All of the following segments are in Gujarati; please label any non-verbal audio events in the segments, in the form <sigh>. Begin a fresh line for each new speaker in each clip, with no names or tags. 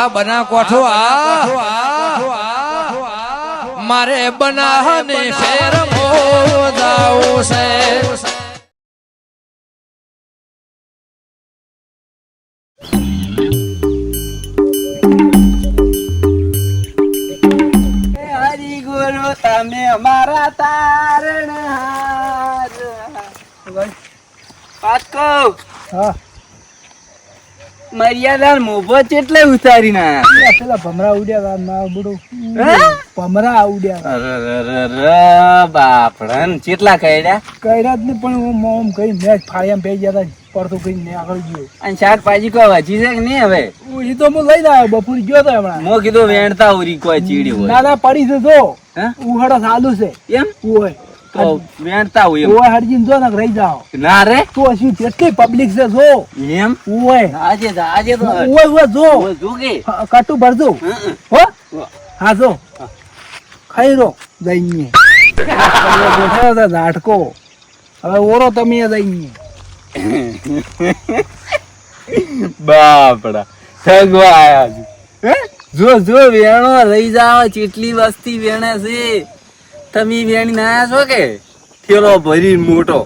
આ બના કોઠો આ. મારે બનાહને શેર મોદાવું છે.
ગુરુ તમે અમારા તારણહાર વાત કહું?
હા.
મર્યાદા મોભો ચેટલે ઉતારી ના
પેલા ભમરા ઉડ્યા ના બડો ભમરા ઉડ્યા
બાપડન ચેટલા કઈડ્યા
કર્યા જ નહીં પણ હું મોમ કઈ મેચ ફાળિયામાં પઈ ગયા તા પડતું કઈ ને આગળ ગયો.
અને શાકભાજી કો વધી છે કે નહીં હવે?
એ તો હું લઈને આવ્યો બપોર ગયો તો હમણાં.
મો કીધું વેણતા ઉરી કોઈ ચીડી
ના
હોય.
ના પડી છે
હે?
ઉહડો ચાલુ છે.
એમ? તો વેણતા હોય
ઓય હરજીન જો ને રહી જાઓ.
ના રે?
તો હજી કેટલી પબ્લિક છે જો.
એમ?
ઓય.
આજે આજે તો
ઓય ઓય જો.
ઓય જોગે.
હ- ભરજો.
હં, હં.
હો? હા. જો. ખાઈ રો જઈને ઝાટકો હવે ઓરો તમે જઈને
બાપડા. આયા જો જો વેણો રહી જાવ ચેટલી વસ્તી વેણે છે. તમે વેણી ના છો કે? થેલો ભરી મોટો.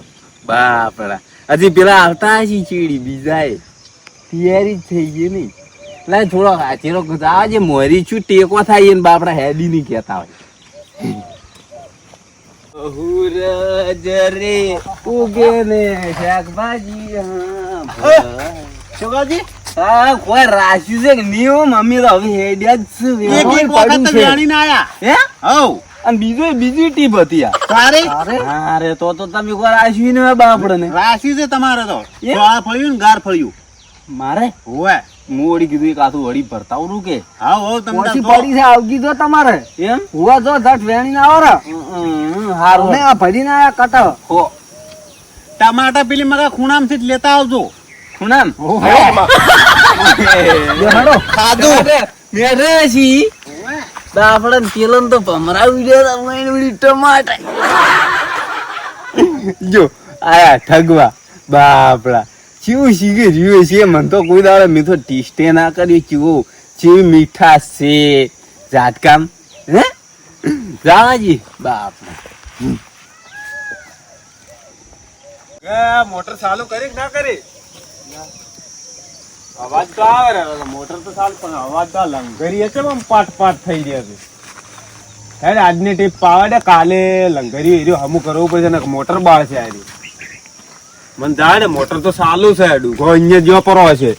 બાપડા હજી પેલા આવતા હશે ચીડી બીજાએ. તૈયારી જ થઈ ગઈ નહીં લાય થોડો હાથેરો આજે મોરી છું ટેકો થાય ને બાપડા હેડી નહીં કહેતા હોય. સૂરજ રે ઉગે ને શાકભાજી હા? હા કોઈ રાખ્યું છે કે નહીં મમ્મી તો હવે હેડ્યા જ છે.
એક એક વખત. જાણીને આયા
હે?
હઉ
અને બીજું બીજી ટીપ હતી
તારે?
અરે તો તો તમે કોઈ રાખ્યું ને બાપડે ને
રાશી છે તમારે તો.
એ?
ગાળ ફળ્યું ને ગાર ફળ્યું.
મારે?
હોવે.
હું વળી કીધું એક આથું વળી ભરતાવરું કે?
હા હો તમને
પડી છે આવગી જો તમારે.
એમ?
હુવા જો ધટ વેણી ના
આવરા. હારું.
ને આ ભરી ના કટા
હો.
ટમાટા પેલી મગા ખૂણામથી જ લેતા આવજો.
ખૂણામ?
બેહાડો
મેરેશી બાપડે તેલન તો ભમરાવી દે તમને ટમાટા. જો આયા ઠગવા. બાપડા. ચીવું શીખી રહ્યું છે મને તો કોઈ દાડે મેં તો ટેસ્ટે ના કર્યું. ચીવું ચીવી મીઠા છે. જાતકામ હે? રાણાજી. બાપડા.
મોટર ચાલુ કરી ના કરી? અવાજ તો આવે રે મોટર તો ચાલુ પણ અવાજ તો લંગરી છે આમ પાટ પાટ થઈ રહ્યા છે હેડ આજની ટીપ પાવે ને કાલે લંગરી એર્યો હમું કરવું પડશે ને મોટર બાળ છે આરી મને જાય ને મોટર તો સાલું છે ડુઘો અહીંયા જો પરો છે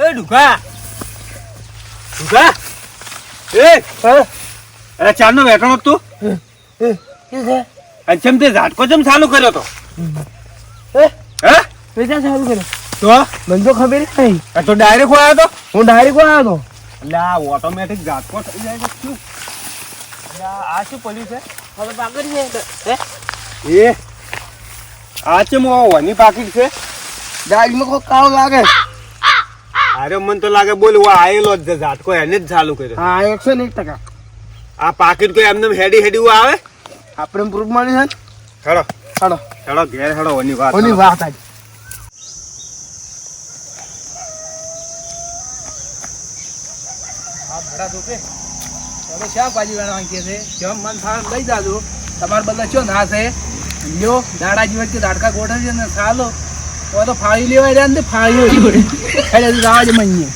એ ડુકા ડુઘા એ અરે ચાર નો બેઠો તું. અને ચમ તે ઝાટકો ચમ ચાલુ કર્યો તો? હે?
વેચા ચાલુ કર્યો?
તો?
મને તો ખબર નહીં.
આ તો ડાયરેક્ટ આવ્યો તો?
હું ડાયરેક્ટ આવ્યો હતો
એટલે આ ઓટોમેટિક ઝાટકો થઈ જાય છે. શું? આ શું પડ્યું છે?
હવે પાકડી છે
એ આ ચમ વાની પાકીટ છે?
ગાડીમાં કોઈ કાળો લાગે.
અરે મને તો લાગે બોલ આયેલો જ ઝાટકો એને જ ચાલુ કર્યો.
હા એકસો ને એક ટકા.
આ પાકીટ કોઈ એમને હેડી હેડી આવે?
આપણે પ્રૂફ મળી છે
હેડો.
હેડો.
હેડો ઘેર હેડો ઓની વાત
ઓની વાત આજ તમે શાકભાજી વેણવા કે છે? જેમ મન થાય લઈ જાજો. તમારે બધા ચો ના છે? લ્યો દાડા જીવન કે દાડકા ગોઠવ છે ને ખાલો હવે તો ફાળી લેવાય રહ્યા ને ફાળીઓ એટલે રાજ મહીએ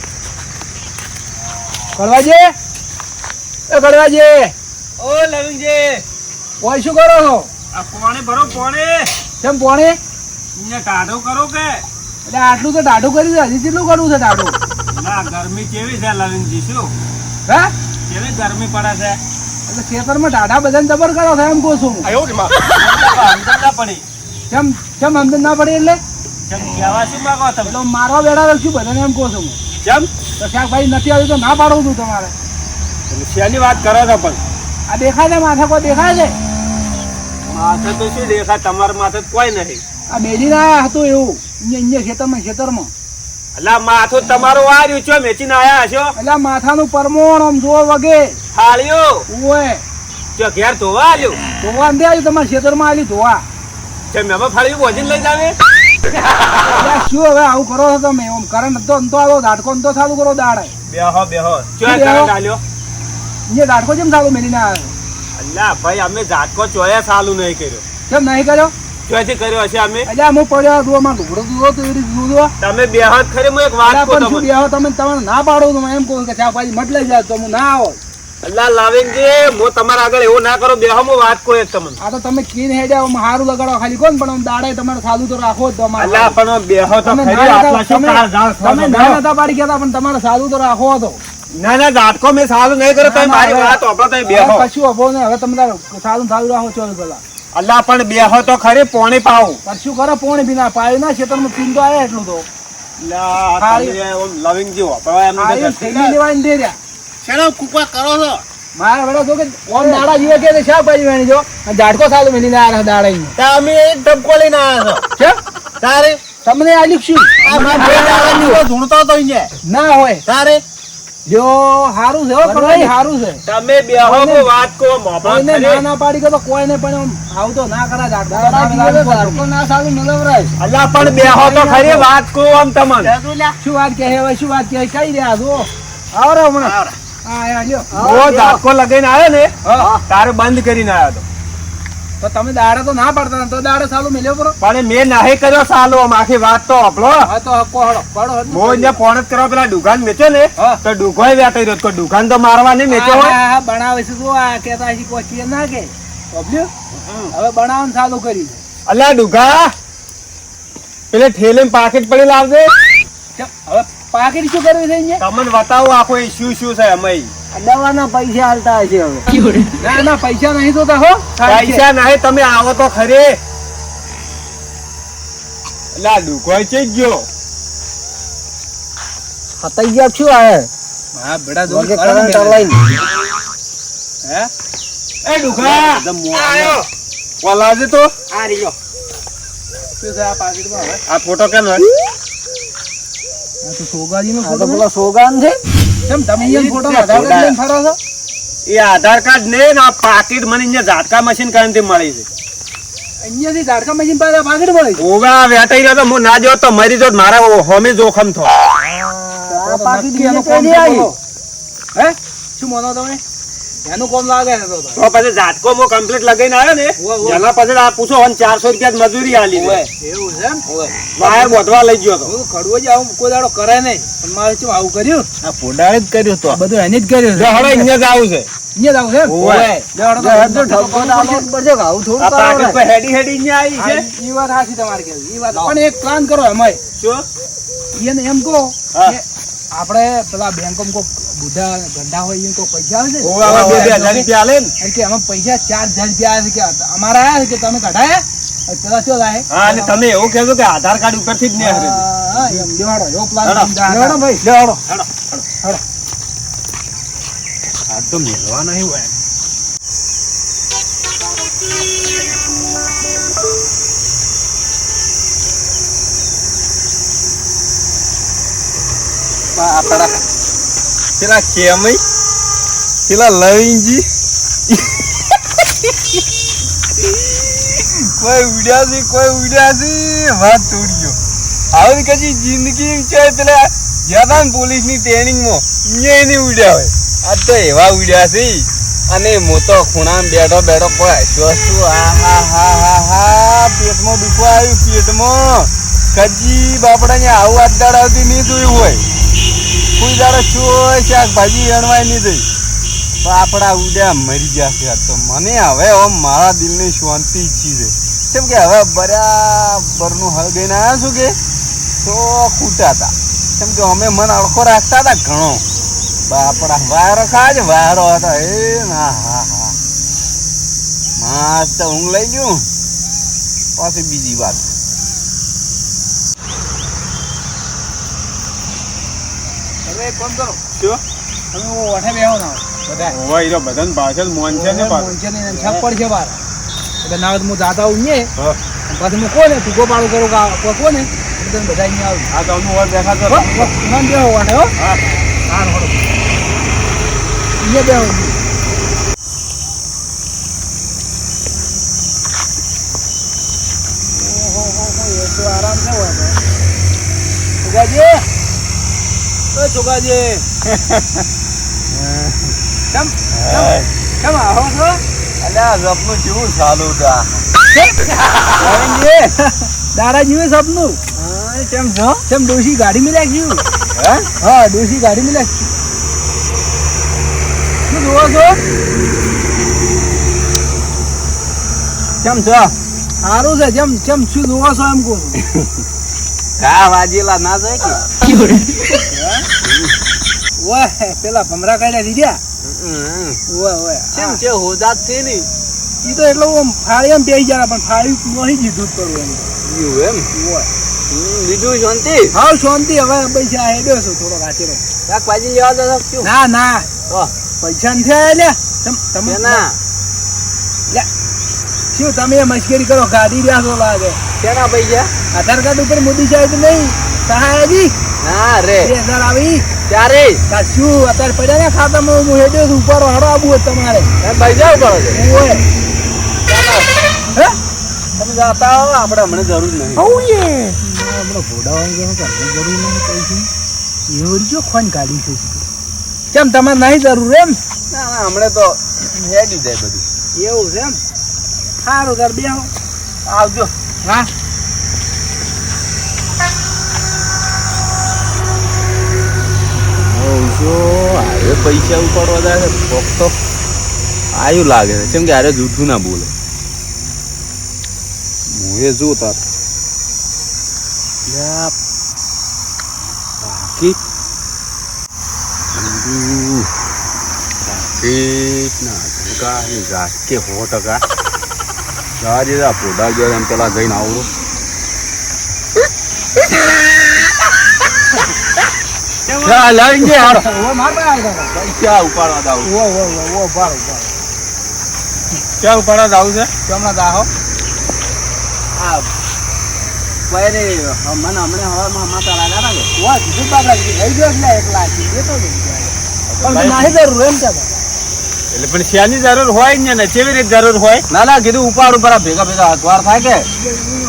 કડવાજે એ કડવાજે
ઓ લવિંગજી.
ઓય શું કરો છો?
આ કોણે ભરો
કેમ પોણે?
અહીંયા ટાઢો કરો કે?
એટલે આટલું તો ટાઢું કરી છે હજી કેટલું કરવું છે ટાઢું?
ના ગરમી કેવી છે લવિંગજી શું?
હા?
કેવી ગરમી પડે છે?
એટલે ખેતરમાં ટાઢા બધાને જબર કરો છો એમ કહું છું હું.
સમજણ ના પડી.
કેમ કેમ અમદાવાદ ના પડે એટલે? એટલે મારવા બેડા રખ્યું બધાને એમ કહું છું
કેમ
તો શાકભાજી નથી આવ્યું તો ના પાડવું છું તમારે.
શેની વાત કરો છો પણ?
આ દેખાય છે માથા કોઈ દેખાય છે?
માથે તો શું દેખાય? તમારા માથે કોઈ નહીં.
આ બેડી ના હતું એવું. અહીંયા ખેતરમાં ખેતરમાં.
અલા માથું તમારું વાર્યું છો મેચીને આયા હશો?
એટલે માથાનું પરમોણ આમ જોવો વગે. ઓય
જો ઘેર ધોવા આવ્યો
ધોવા અંધે આવ્યું તમારા ખેતરમાં આવી ધોવા.
છે મેમાં ફાળ્યું બોજીને લઈ જાવે?
શું હવે આવું કરો છો તમે? આમ કરંટ તો આવો ધાટકો અંતો ચાલુ કરો દાડે.
બેહો બેહો. જો કરંટ આલ્યો
એ ધાટકો કેમ ચાલુ મેલીને આવ્યો?
અલ્લા ભાઈ અમે ઝાટકો ચોયા સાલું નહીં કર્યો.
કેમ નહીં કર્યો?
ચોથી કર્યો હશે અમે?
અલ્યા હું પડ્યો ડોમાં ઢુકડો દૂધો તો
તમે બેહો જ ખરી હું એક વાત કહું તમને?
બેહો? તમે તમારે ના પાડો તો એમ કહું કે પાછી મટ લઈ જાય તો હું ના આવો.
અલ્લા લાવેંગે મો તમારા આગળ એવો ના કરો બેહો હું વાત એક તમને.
આ તો તમે કીન હેડ્યા આમ હારું લગાડો ખાલી કોણ પણ દાડે તમારે સાદું તો રાખો જ તમારે.
અલ્લા પણ બેહો તો ખરી આટલા શું
તમે-
ઝાડ છો?
તમે
તમે?
ના નતા પાડી ગયા પણ તમારે સાદું તો રાખો તો.
ના ના ઝાટકો મે સાલું નહીં કરો તમે મારી વાત ઓપડો તમે બેહો.
કશું અભો ને હવે તમે સાદું સાદું રાખો ચોવીસ કલાક
અલ્લા પણ બેહો તો ખરી પોણી પાવું
પણ શું કરે પોણી બિના પાયું ના ખેતરમાં પીન તો આયા એટલું તો.
તમે લવિંગ જેવો વાપરવા એમ
લેવાની દે રહ્યા.
શેનો કુપા કરો છો.
મારા બેટા જો કે ઓમ દાડા જીવે કે શા પાજી વેણી જો? અને સાલો મેલીને આ દાડા અહીંયા
અમે એક ડબકો લઈને આવ્યા
છે.
છો તારે?
તમને આલ્યું શું?
ધૂણતો તો અહીંયા.
ના હોય.
તારે?
જો હારું છે હો પણ હારું છે.
તમે બેહો કો વાત કહો મોહમ્મદ
કોઈને ના ના પાડી ગયો તો કોઈને પણ આમ આવું તો ના કરા ઝાડકો ના સાદું મેળવરાય
અલ્લા પણ બેહો તો ખરી વાત કો આમ તમને.
શું વાત કહે હવે શું વાત કહે કઈ રહ્યા છો? આવરા હમણાં. હા હા લ્યો.
હું ઝાટકો લગાઈને આવ્યો ને તારે બંધ કરીને આવ્યો હતો
તો તમે દાડે તો ના પડતા તો દાડો સાલું મેલ્યો પરો
પણ મેં નહીં કર્યો સાલો આખી વાત તો આપણો
હા તો હકો હળો પડો હળો.
ને ફોન જ કરવા પેલા દુકાન વેચો ને તો દુકાન વેટાઈ રહ્યો તો દુકાન તો મારવા નહીં
મેચો
હોય.
હા, બનાવે છે તો આ કેતા છે કોચી ના કે. સમજ્યો? હવે બનાવન ચાલુ કરી.
અલ્યા ડુગા પેલે ઠેલે પાકેટ પડી લાવજે.
હવે પાકીટ શું કરવી છે
તમને બતાવો આખો શું શું છે અમે
દવાના પૈસા હાલતા હશે હવે. ના ના પૈસા નહીં તો હો.
પૈસા નહીં તમે આવો તો ખરે. લાડુ કોઈ ચઈ ગયો.
હતાઈ ગયા શું આ?
હા કરો ને
કરંટ
બેટા. હે?
એ ડુગા આયો. બોલાવજે તો.
આ રીલો શું છે આ પાકીટમાં હવે?
આ ફોટો કેમ હોય
આ તો સોગાજીનો ફોટો
પેલો સોગાન છે.
છે. કેમ તમે અહીંયા ફોટો આધાર કાર્ડ લઈને ફરો છો?
એ આધાર કાર્ડ ને ને આ પાકીટ મને અહીંયા ઝાટકા મશીન કરીને મળી છે.
અહીંયાથી ઝાડકા મશીન પાસે પાકીટ મળી છે.
વેટાઈ રહ્યો તો હું ના જો તો મરી જો મારા હોમે જોખમ થો.
આ પાકીટ
એનું. હે? શું માનો તમે? એનું કોમ લાગે છે તો તો.
તો પછી ઝાટકો મો કમ્પ્લીટ લગાઈને આવ્યો ને
ઉવ્વ, ઉવ્વ.
એના પછી આ પૂછો મને ચારસો રૂપિયા મજૂરી આલી
એવું છે એમ?
વાયર બોધવા લઈ ગયો તો.
ખડવો જ આવું કોઈ દાડો કરે નહીં. પણ મારે શું આવું કર્યું?
આ પોડાળે જ કર્યું તો.
બધું એને જ કર્યું છે.
હવે અહીંયા જ આવું છે.
અહીંયા જ આવું છે એમ?
ઓવે.
લે હળો તો
જો
ધંધો
ઠપકો તો આપવો જ પડશે કે આવું થોડું
આ પાકીટ
કરવાનું
પર હેડી હેડી અહીંયા આવી
હા,
છે
ઈ વાત સાચી તમારી કહેવી. ઈ વાત પણ એક એમાંય.
શું?
એમ કહો
હા.
પેલા બેંકોમાં કોઈ બુઢા ગંડા હોય તો પૈસા આવે છે ને?
બે બે હજાર રૂપિયા આલે ને
કે અમે પૈસા ચાર હજાર રૂપિયા આવે છે કે અમારા આયા છે કે તમે કઢાયા અને પેલા શું લાય
હા અને તમે એવું કહેજો કે આધાર કાર્ડ ઉપરથી જ નહીં હરે
હા, એમ લેવાડો એવો પ્લાન
હેડો.
લેવાડો ભાઈ.
લેવાડો.
આ તો મેળવા નહીં હોય
આપડા પેલા કેમય પેલા લવિંગજી કોઈ ઉડ્યા છે કોઈ ઉડ્યા છે વાત તોડ્યો આવું કદી જિંદગી છે પેલા જ્યાં ને પોલીસની ટ્રેનિંગમાં અહીંયા નહીં ઉડ્યા હોય આ તો એવા ઉડ્યા છે અને મોટો ખૂણામાં બેઠો બેઠો કોઈ શું આ હા હા હા હા પેટમાં દુખવા આવ્યું પેટમાં કજી બાપડા ને આવું અદ્દાડ આવતી નહીં જોયું હોય કોઈ દાડો ચોય શાકભાજી અણવાય નહીં થઈ તો આપણા ઉડ્યા મરી ગયા છે તો. મને હવે મારા દિલની શાંતિ છે. કેમ કે હવે બરાબરનું હળગાઈને આવ્યા છું કે? તો ખૂટા હતા કેમ કે અમે મન અડખો રાખતા હતા ઘણો. બાપડા વાયરો ખાજ વાયરો હતો. એ ના, હા હા. મસ્ત ઊંઘ લઈ ગયું પછી બીજી વાત.
હવે એક કામ કરો.
શું?
તમે ઓઠે બેહો ના. બધા
ઓવા ઈરો બધાને પાછળ મોન છે ને પાછળ?
છે ને છપ પડશે બાર. એટલે ના હોય હું જાતા હું. ને પછી હું કોને? તું ગોપાળું કરું કે કોને? બધા બધા અહીંયા આવું
આ તો અમુક વાર બેઠા
હો,
તો
હો, ના બેહો વાળે, હો.
હા.
હા, અહીંયા બેહો. હો, હો, આરામ છે વાળે. સુગાજી? સુગાજી. કેમ? કેમ? આવો છો?
અલ્યા સપનું કેવું ચાલુ તા
દાડા જીવે સપનું?
કેમ છો?
કેમ ડોશી ગાડી મિલાક છું
હે?
હા ડોશી ગાડી મિલાક શું જોવો છો?
કેમ છો?
સારું છે જેમ જેમ શું જોવો છો એમ કહું <laughs>
ઘા વાજેલા ના જાય કે?
ઓય પેલા ભમરા કાઢ્યા દીધા. ઓય ઓય
કેમ છે? હોદાત છે ને.
ઈ તો એટલો આમ ફાળી એમ બેસી ગયા પણ ફાળી નહીં જ કરવું એમ.
એવું એમ?
ઓય.
બીજું શાંતિ?
હા શાંતિ હવે પૈસા હેડ્યો છું થોડો કાચેલો
રહ્યો લેવા જતો શું
ના ના. પૈસા નથી થયા લ્યા. તમ તમે
કેના?
શું તમે મશ્કરી કરો? ગાડી રહ્યા લાગે.
કેના પૈસા
આધાર કાર્ડ ઉપર મોદી સાહેબ નહીં. સહાયજી
ના રે.
બે હજાર આવી. ત્યારે શું? અત્યારે પડ્યા ને ખાતામાં હું હેડ્યો છું. ઉપર હડો હોય તમારે
પૈસા ઉપાડો છો.
ઓય હે?
તમે જાતા હો આપણે હમણાં જરૂર નહીં.
હમણાં ભોડાવાનું ગણો તો હમણાં જરૂર નહીં પૈસા એવું જો ખોન કાઢી છે. કેમ તમારે નહીં જરૂર એમ?
ના ના હમણાં તો હેડી જાય બધું.
એવું છે એમ? સારું તાર બે
આવજો.
હા?
હવે પૈસા ઉપાડવા જાય ફક્ત આયું લાગે છે. કેમ કે અરે જૂઠું ના બોલે. હું એ જો તાર. બાકી? ના ટકા ને ઝાટકે સો ટકા જાજે આ પોઢા ગયો એમ પેલા જઈને ઉપાડવા દાવ
બાર
ક્યાં ઉપાડવા જાવું? છે?
કેમના દાહો
આ પૈરે મને હમણાં હવામાં માતા લાગ્યા ને.
કીધું લઈ ગયો એટલે એક લાખ એ તો નહીં જરૂર એમ કે
એટલે પણ શેની જરૂર હોય ને ને કેવી રીતે જરૂર હોય.
ના ના કીધું ઉપાડું પર ભેગા ભેગા અખબાર થાય કે?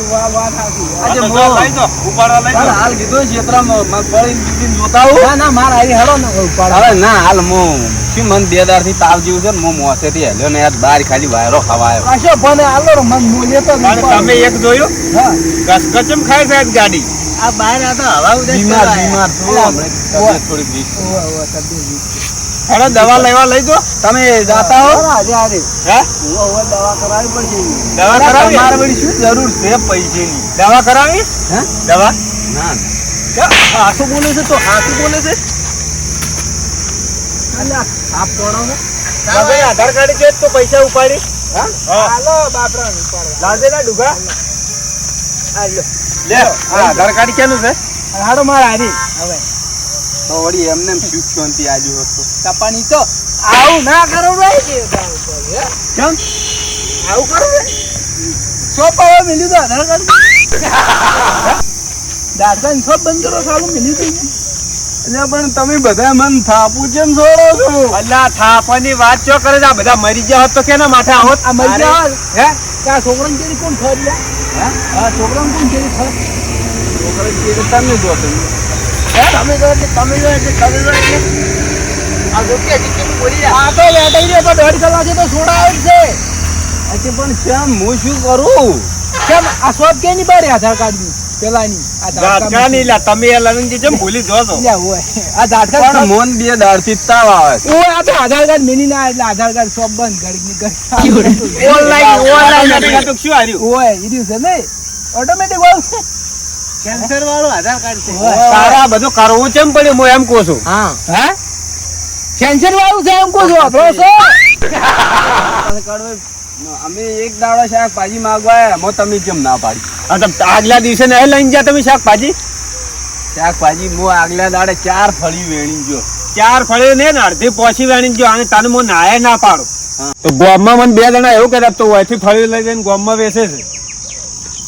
વાહ વાહ થાકી
આજે
આ તો
મો-
લઈ જાઓ, ઉપાડવા લઈ
હાલ કીધું ક્ષેત્રમાં મગફળી જોતા
ના ના માર આવી હેડો ને ઉપાડ.
હવે ના હાલ મો શું મન બેથી તાવ જેવું છે ને મો મોસે થી હેલ્યો ને યાર બાર ખાલી વાયરો ખવાયો.
પણ આલો મન મૂલ્ય તો
તમે એક જોયું?
હા.
ગસગચમ ખાય સાહેબ ગાડી?
આ બહાર આ તો હવા ઉદય બીમાર બીમાર.
હેડો દવા લેવા લઈ જો.
તમે જાતા હો.
આજે આજે.
હે?
હું દવા કરાવી પડશે
દવા કરાવી?
મારે વળી શું જરૂર છે? પૈસાની.
દવા કરાવી
હે?
દવા?
ના ના. આસુ બોલે છે તો આસુ બોલે છે.
આપ તોડો હો?
તમે આધાર કાર્ડ છે તો પૈસા ઉપાડી.
હા?
હાલો બાપરા ઉપાડવા
લાજે ના ડુગા.
હાલો.
લે હા આધાર કાર્ડ કેનું છે?
હાડો મારા હારી. હવે.
તો વળી એમને એમ સુખ શાંતિ આજુ હતો
કપાની તો. આવું ના કરો ભાઈ.
કેમ?
આવું કરો રે સોપાવા મિલ્યું તો આધાર કાર્ડ દાદા ને બંધ કરો સાલું મિલ્યું તો
એટલે પણ તમે બધા મન થાપુ છે છોડો છો?
અલ્લા થાપાની વાત ચો કરે છે? આ બધા મરી ગયા હોત તો કેના માથે આવત
આ મરી ગયા હે? ત્યાં છોકરાને કેરી કોણ ખરી આ છોકરાને કોણ કેરી ખરી
છોકરા જે રીતે તમે જો તમે.
તમે જો એટલે તમે જો એટલે તમે જો એટલે આ જોકે હજી કેમ બોલી રહ્યા આ તો લેટાઈ રહ્યો તો દોઢ કલાકે તો છોડાવે જ છે
અચ્છા પણ કેમ હું શું કરું
કેમ આ શોપ કે ની બારે આધાર કાર્ડની પેલાની
ઝાટકા નહીં લ્યા તમે એ લવિંગ જેમ ભૂલી જો છો.
લ્યા હોય આ ઝાટકા
પણ મોન બે તાવ આવે.
આ તો આધાર કાર્ડ મિની ના એટલે આધાર કાર્ડ શોપ બંધ ઘડીકની
ઓનલાઈન ઓનલાઈન તો શું હાર્યું
ઓય ઈ ઓટોમેટિક છે કેન્સર વાળો આધાર કાર્ડ છે.
તારે બધું કરવું કેમ પડ્યું હું એમ કહું છું.
હા.
હા? કેન્સર વાળું છે એમ કહું છું આપણો
અમે એક દાડો શાકભાજી માગવા એમાં તમે કેમ ના પાડી?
આગલા દિવસે ને લઈને જા તમે શાકભાજી?
શાકભાજી હું આગલા દાડે ચાર ફળી વેણી જો
ચાર ફળી ને ને અડધી પોછી વેણી જો અને તને હું નાય ના પાડું. તો ગોમમાં મને બે જણા એવું કહેતા તો અહીંથી ફળી લઈ જઈને ગોમમાં વેચે છે.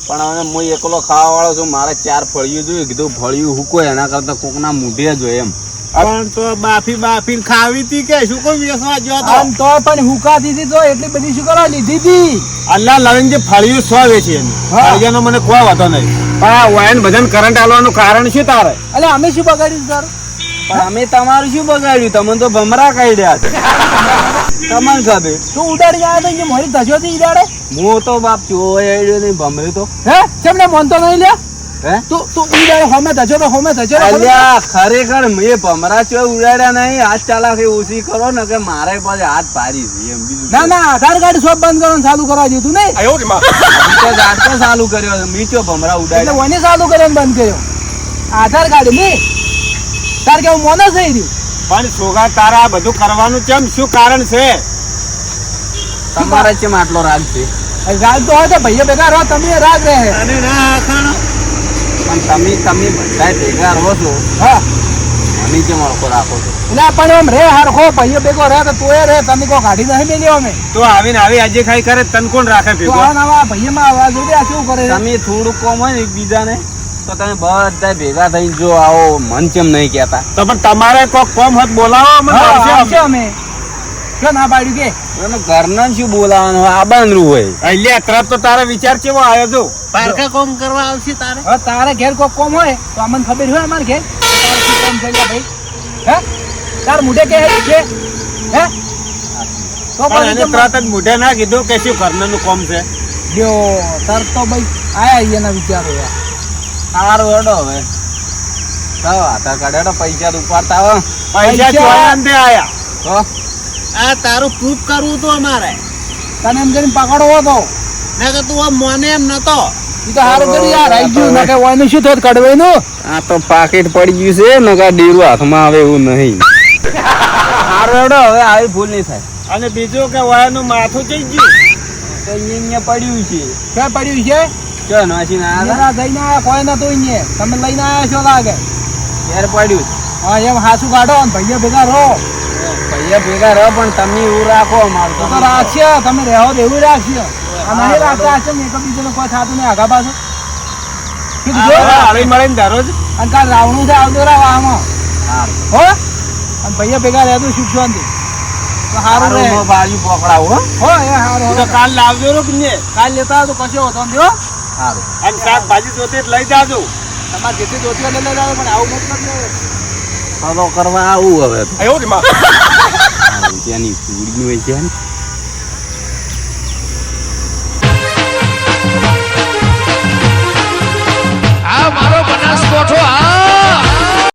પણ હવે હું એકલો ખાવા વાળો છું મારે ચાર ફળિયું જોયું કીધું ફળિયું હુકો એના કરતા કોકના મૂઢે જોઈએ એમ.
પણ તો બાફી બાફી ખાવી તી કે શું? કોઈ વેસવા જો તો?
આમ તો પણ હુકા દીધી તો? એટલી બધી શું કરવા લીધી હતી
અલ્લાહ લવિંગ જે ફળિયું સો વેચી એની. ફળિયાનો મને કોઈ વાતો નહીં. પણ આ વાયન ભજન કરંટ આલવાનું કારણ શું તારે?
એટલે અમે શું બગાડ્યું સર
પણ અમે તમારું શું બગાડ્યું? તમને તો ભમરા કાઢ્યા છે. તમને ખબર?
તું ઉડાડી આવ્યો તો મારી ધજો થી ઉડાડે?
હું તો બાપ ચોડ્યો નહીં ભમરી તો.
હે? ચમને મોનતો નહીં લ્યા?
હે?
તું તું ઉડાડે હોમે ધજો તો હોમે ધજો
અલ્યા ખરેખર મેં ભમરા ચોય ઉડાડ્યા નહીં હાથ ચાલાકી ઓછી કરો ને કે મારે પછી હાથ પારી છે એમ બીજું
ના ના આધાર કાર્ડ શોપ બંધ કરવાનું ચાલુ કરવા દીધું નહીં.
હું તો જાતે ચાલુ કર્યો મીચો ભમરા
એટલે
ઉડાડ્યા?
ઓને ચાલુ કરીને બંધ કર્યો? આધાર કાર્ડ મી. તાર કેવું મોનો થઈ રહ્યું?
પણ સોગા તારા બધું કરવાનું કેમ શું કારણ છે?
તમારે કેમ આટલો રાગ છે?
રાગ તો હોય તો ભાઈઓ ભેગા રહો તમે રાગ રહે.
અને ના આખાણો.
પણ તમે તમે બધા ભેગા રહો છો.
હા.
મને કેમ અડકો રાખો છો?
ના પણ એમ રે હરખો ભાઈઓ ભેગો રહે તો તોય રે તમે કોઈ કાઢી નહીં મેલ્યો અમે.
તો આવીને આવી આજે ખાઈ કરે તન કોણ રાખે ભેગો?
આ નવા ભાઈઓમાં આવા જોડે આ શું કરે
તમે થોડુંક કોમ હોય ને એકબીજાને? તો તમે બધા ભેગા થઈને જો આવો મન કેમ નહીં કહેતા?
તો પણ તમારે કોક કોમ હત બોલાવો અમે અમે.
અમે ના પાડ્યું કે.
અને ઘરના શું બોલાવાનું? આ બાંદરું હોય.
અલ્યા તરત તો તારો વિચાર કેવો આવ્યો છો
પારકા કોમ કરવા આવશે તારે? હવે તારે ઘેર કોક કોમ હોય તો અમને ખબર હોય અમાર ઘેર. કોમ થઈ ભાઈ. હે? તાર મુઢે કે હે? છે હે? તો
પણ એને તરત જ મુઢે ના કીધું કે શું ઘરનું કોમ છે?
જો તાર તો ભાઈ આયા એના વિચારો યાર.
સારું હેડો હવે. આધાર કાર્ડ હેડો પૈસા ઉપાડતા હો.
પૈસા ચોયા આયા.
તો
આ તારું પ્રૂફ કરવું તો અમારે.
તને એમ કરીને પકડવો તો
મેં કે તું મોને એમ નતો.
ઈ તો સારું કરી યાર આઈ ગયું. નકે ઓયનું શું થયું? કડવાઈનું
આ તો પાકીટ પડી ગયું છે નકા ડીરું હાથમાં આવે એવું નહીં. સારું હેડો હવે આવી ભૂલ નહીં થાય.
અને બીજું કે વાયાનું માથું જઈ ગયું
તો અહીંયા પડ્યું છે.
ક્યાં પડ્યું છે?
ચો નાસી ના
એના જઈને આયા કોઈ નતું અહીંયા તમે લઈને આયા છો લાગે.
ક્યારે પડ્યું
હા એમ હાસુ કાઢો ને ભાઈઓ ભેગા રહો.
ભેગા રહો પણ તમે એવું રાખો મારું
તો રાખશે તમે રહેવો તો એવું રાખશે. નહીં રાખતા હશે ને એકબીજાને કોઈ થતું નહીં આગા પાછું.
હળી મળીને દરરોજ
અને કાલ રાવણું છે આવતો રાવ આમાં હો? અને ભાઈઓ ભેગા રહેતું સુખ શાંતિ તો સારું રહે.
બાજુ પકડાવો હો.
એ સારું.
કાલ લાવજો ને
કાલ લેતા તો કશો હોતો
સારું
અને શાકભાજી જોતી જ લઈ જાજો.
તમારે જેટલી જોતી લઈ લેતા પણ આવું મતલબ નહીં
ફરો કરવા આવું હવે.
એવું જ
ત્યાંની પૂરી હોય છે